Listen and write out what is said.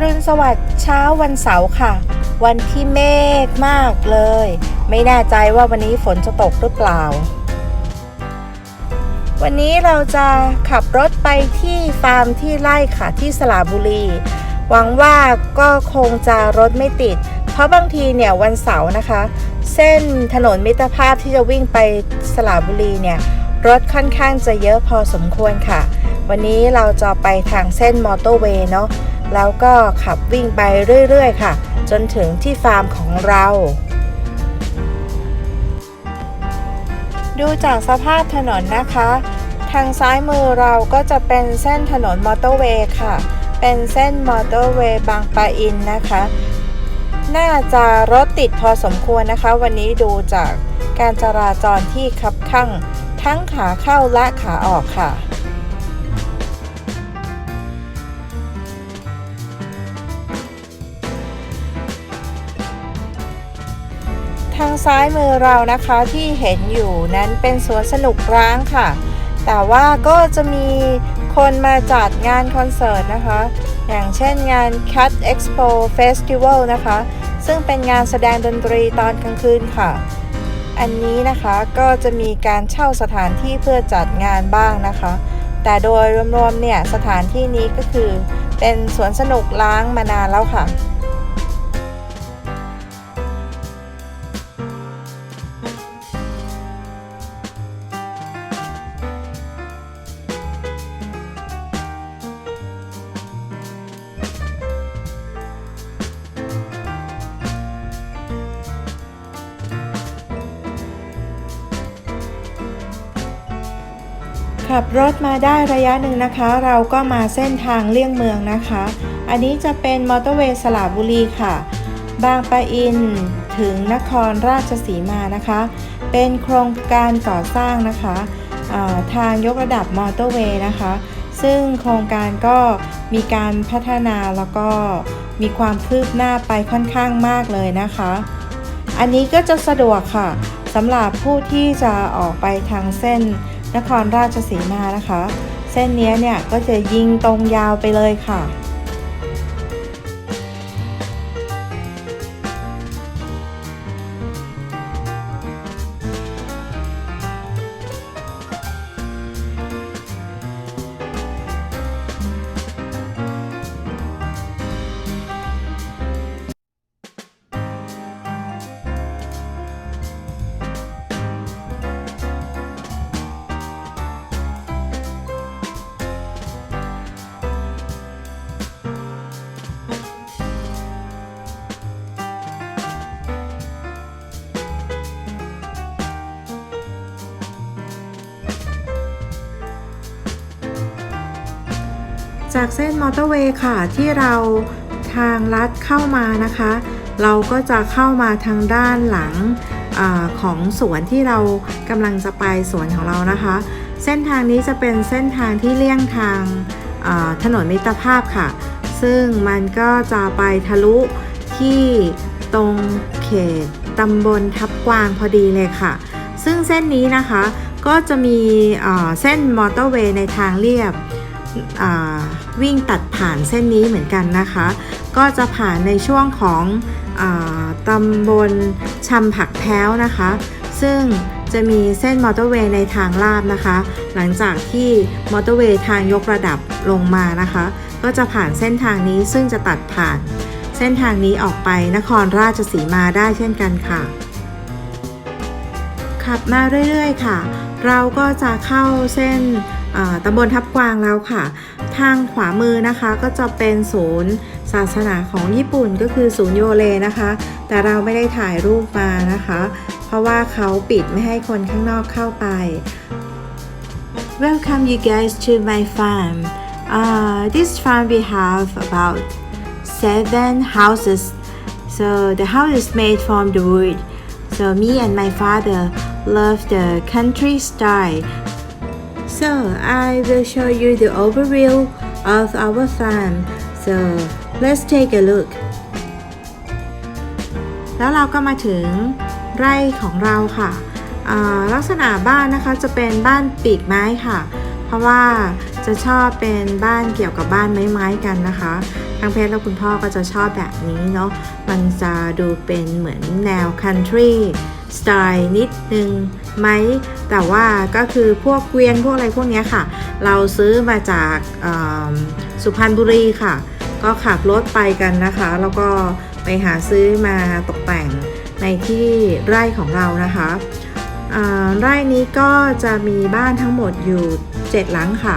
รุณสวัสดิ์เช้าวันเสาร์ค่ะ วันที่เมฆมากเลย ไม่แน่ใจว่าวันนี้ฝนจะตกหรือเปล่า วันนี้เราจะขับรถไปที่ฟาร์มที่ไร่ค่ะที่สระบุรี หวังว่าก็คงจะรถไม่ติด เพราะบางทีเนี่ยวันเสาร์นะคะ เส้นถนนมิตรภาพที่จะวิ่งไปสระบุรีเนี่ยรถค่อนข้างจะเยอะพอสมควรค่ะ วันนี้เราจะไปทางเส้นมอเตอร์เวย์เนาะ แล้วก็ขับวิ่งไปเรื่อยๆ ค่ะ จนถึงที่ฟาร์มของเรา ดูจากสภาพถนนนะคะ ทางซ้ายมือเราก็จะเป็นเส้นถนนมอเตอร์เวย์ค่ะ เป็นเส้นมอเตอร์เวย์บางปะอินนะคะ น่าจะรถติดพอสมควรนะคะ วันนี้ดูจากการจราจรที่คับข้างทั้งขาเข้าและขาออกค่ะางซ้ายมือเรานะคะที่เห็นอยู่นั้นเป็นสวนสนุกร้างค่ะ แต่ว่าก็จะมีคนมาจัดงานคอนเสิร์ตนะคะ อย่างเช่นงาน Cat Expo Festival นะคะ ซึ่งเป็นงานแสดงดนตรีตอนกลางคืนค่ะ อันนี้นะคะก็จะมีการเช่าสถานที่เพื่อจัดงานบ้างนะคะ แต่โดยรวมๆเนี่ยสถานที่นี้ก็คือเป็นสวนสนุกล้างมานานแล้วค่ะ ขับรถมาได้ระยะหนึ่งนะคะ เราก็มาเส้นทางเลี่ยงเมืองนะคะ อันนี้จะเป็นมอเตอร์เวย์สระบุรีค่ะ บางปะอินถึงนครราชสีมานะคะ เป็นโครงการก่อสร้างนะคะทางยกระดับมอเตอร์เวย์นะคะ ซึ่งโครงการก็มีการพัฒนาแล้วก็มีความคืบหน้าไปค่อนข้างมากเลยนะคะ อันนี้ก็จะสะดวกค่ะสำหรับผู้ที่จะออกไปทางเส้น นครราชสีมานะคะ เส้นนี้เนี่ยก็จะยิงตรงยาวไปเลยค่ะ จากเส้นมอเตอร์เวย์ค่ะที่เราทางลัดเข้ามานะคะ เราก็จะเข้ามาทางด้านหลังอของสวนที่เรากำลังจะไปสวนของเรานะคะ เส้นทางนี้จะเป็นเส้นทางที่เลี่ยงทางถนนมิตรภาพค่ะ ซึ่งมันก็จะไปทะลุที่ตรงเขตตำบลทับกวางพอดีเลยค่ะ ซึ่งเส้นนี้นะคะก็จะมีเส้นมอเตอร์เวย์ในทางเรียบ วิ่งตัดผ่านเส้นนี้เหมือนกันนะคะ ก็จะผ่านในช่วงของอตำบลชำผักแพ้วนะคะ ซึ่งจะมีเส้นมอเตอร์เวย์ในทางลาดนะคะ หลังจากที่มอเตอร์เวย์ทางยกระดับลงมานะคะ ก็จะผ่านเส้นทางนี้ซึ่งจะตัดผ่านเส้นทางนี้ออกไปนครราชสีมาได้เช่นกันค่ะ ขับมาเรื่อยๆค่ะ เราก็จะเข้าเส้นตำบลทับกวางแล้วค่ะ ทางขวามือนะคะก็จะเป็นศูนย์ศาสนาของญี่ปุ่นก็คือศูนย์โยเลนะคะ แต่เราไม่ได้ถ่ายรูปมานะคะ เพราะว่าเขาปิดไม่ให้คนข้างนอกเข้าไป Welcome you guys to my farm. Uh, this farm we have about seven houses. So the house is made from the wood. So me and my father love the country style. So I will show you the overview of our farm. So let's take a look. แล้วเราก็มาถึงไร่ของเราค่ะ ลักษณะบ้านนะคะจะเป็นบ้านปีกไม้ค่ะ เพราะว่าจะชอบเป็นบ้านเกี่ยวกับบ้านไม้ๆกันนะคะ ทางเพชรและคุณพ่อก็จะชอบแบบนี้เนาะ มันจะดูเป็นเหมือนแนว country สไตล์นิดนึงไหมแต่ว่าก็คือพวกเกวียนพวกอะไรพวกนี้ค่ะ เราซื้อมาจากสุพรรณบุรีค่ะ ก็ขับรถไปกันนะคะ แล้วก็ไปหาซื้อมาตกแต่งในที่ไร่ของเรานะคะไร่นี้ก็จะมีบ้านทั้งหมดอยู่ 7 หลังค่ะ